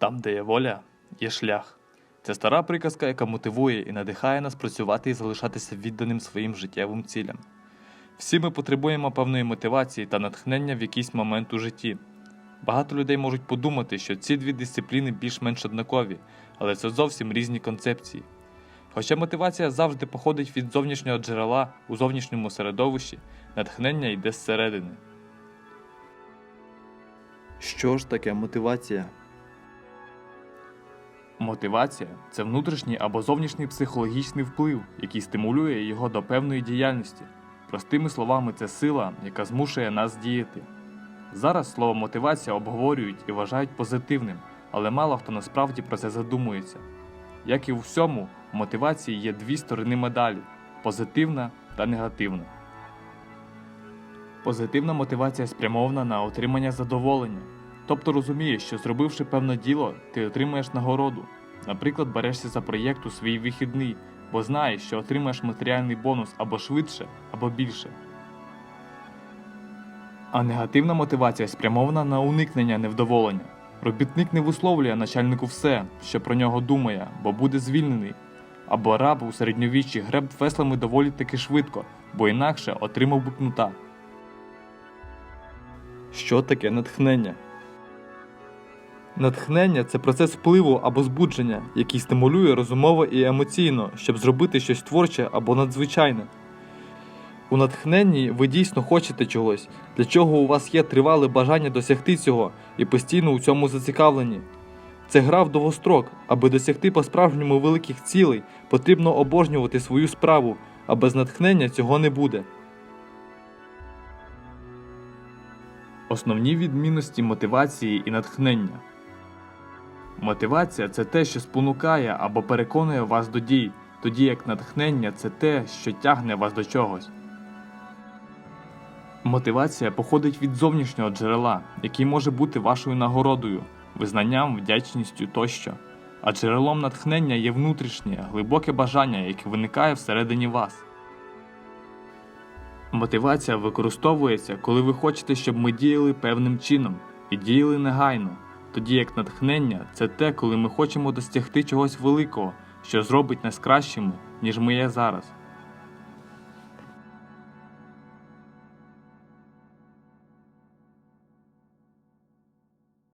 Там, де є воля, є шлях. Це стара приказка, яка мотивує і надихає нас працювати і залишатися відданим своїм життєвим цілям. Всі ми потребуємо певної мотивації та натхнення в якийсь момент у житті. Багато людей можуть подумати, що ці дві дисципліни більш-менш однакові, але це зовсім різні концепції. Хоча мотивація завжди походить від зовнішнього джерела у зовнішньому середовищі, натхнення йде зсередини. Що ж таке мотивація? Мотивація це внутрішній або зовнішній психологічний вплив, який стимулює його до певної діяльності. Простими словами, це сила, яка змушує нас діяти. Зараз слово мотивація обговорюють і вважають позитивним, але мало хто насправді про це задумується. Як і у всьому, у мотивації є дві сторони медалі позитивна та негативна. Позитивна мотивація спрямована на отримання задоволення. Тобто розумієш, що зробивши певне діло, ти отримаєш нагороду. Наприклад, берешся за проєкт у свій вихідний, бо знаєш, що отримаєш матеріальний бонус або швидше, або більше. А негативна мотивація спрямована на уникнення невдоволення. Робітник не висловлює начальнику все, що про нього думає, бо буде звільнений. Або раб у середньовіччі греб веслами доволі таки швидко, бо інакше отримав би кнута. Що таке натхнення? Натхнення це процес впливу або збудження, який стимулює розумово і емоційно, щоб зробити щось творче або надзвичайне. У натхненні ви дійсно хочете чогось, для чого у вас є тривале бажання досягти цього і постійно у цьому зацікавлені. Це гра в довгострок, аби досягти по-справжньому великих цілей, потрібно обожнювати свою справу, а без натхнення цього не буде. Основні відмінності мотивації і натхнення. Мотивація це те, що спонукає або переконує вас до дій, тоді як натхнення це те, що тягне вас до чогось. Мотивація походить від зовнішнього джерела, який може бути вашою нагородою, визнанням, вдячністю тощо. А джерелом натхнення є внутрішнє, глибоке бажання, яке виникає всередині вас. Мотивація використовується, коли ви хочете, щоб ми діяли певним чином і діяли негайно, тоді як натхнення це те, коли ми хочемо досягти чогось великого, що зробить нас кращими, ніж ми є зараз.